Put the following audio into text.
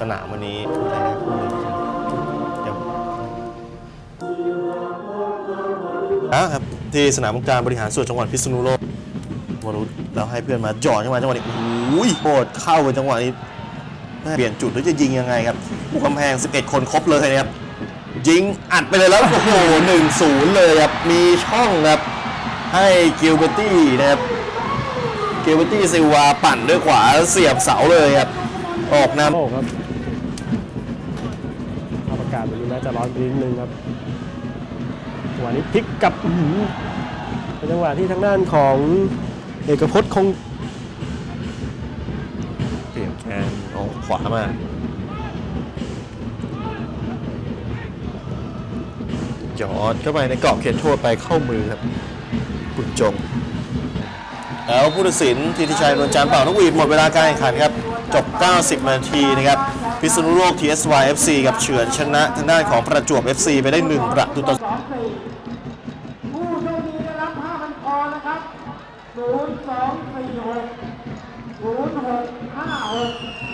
สนามวันนี้อะไรนะคู่นี้เดี๋ยวอะครับที่สนามองค์การบริหารส่วนจังหวัดพิษณุโลกวรุษแล้วให้เพื่อนมาจ่อจังหวะจังหวะนี้โอ้ยโหดเข้าไปจังหวะนี้เปลี่ยนจุดแล้วจะยิงยังไงครับผู้กำแพง 11 คนครบเลยนะครับ ยิงอัดไปเลยแล้วโอ้โหหนึ่งศูนย์เลยครับ มีช่องครับ ให้กิลเบอร์ตี้นะครับกิลเบอร์ตี้ซิลวาปั่นด้วยขวาเสียบเสาเลยครับ ออกนโอ้ครับเอากาศวันนี้น่าจะร้อนไปนิดนึงครับจังหวะนี้พลิกกลับเป็นจังหวะที่ทางด้านของเอกพจน์คงเปลี่ยนแคนออกขวามาจอดเข้าไปในกรอบเขตโทษไปเข้ามือครับบุญจง แล้วผู้ตัดสินทิติชัยนวลจันทร์เป่านกหวีดหมดเวลาการแข่งขันครับ จบ 90 นาทีนะครับพิษณุโลก TSY FC กับเฉือนชนะทางด้านของประจวบ FC ไปได้ 1 ประตูต่อผู้โชคดีได้รับผ้าพันคอนะครับ0 2 4 6 0 6 5 6